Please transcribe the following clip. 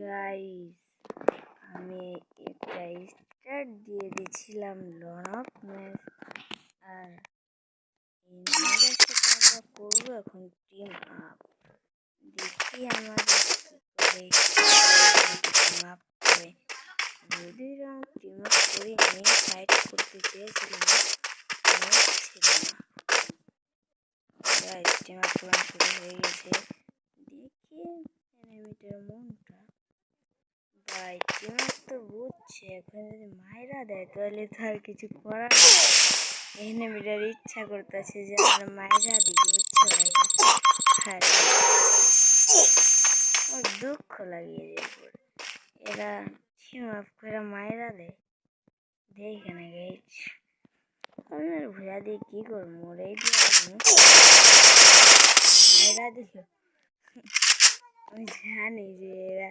Guys আমি একটা start দিয়ে দিয়েছিলাম লন অফ ম্যাচ আর আমরা করব এখন টিম আপ দেখি আমাদের কি আপ করে। যদি আমি টিম আপ করি আমি ফাইট করতে চেয়েছিলাম হচ্ছিল না। গাইস টিম আপ করা শুরু হয়ে গেছে। দেখি মনটা ভাই আপ তো বুঝছে, এখন যদি মায়েরা দেয় তাহলে তো আর কিছু করার এনিমিটার ইচ্ছা করতেছে যে আমার মায়েরা দিকে বুঝছ হ্যাঁ আমার দুঃখ লাগিয়ে যায় এরা আপ করে মায়েরা দেয়? দেখে না গেছ আর ভুয়া দিয়ে কী করব? ওরাই দিয়ে মায়েরা দিল। আমি জানি যে এরা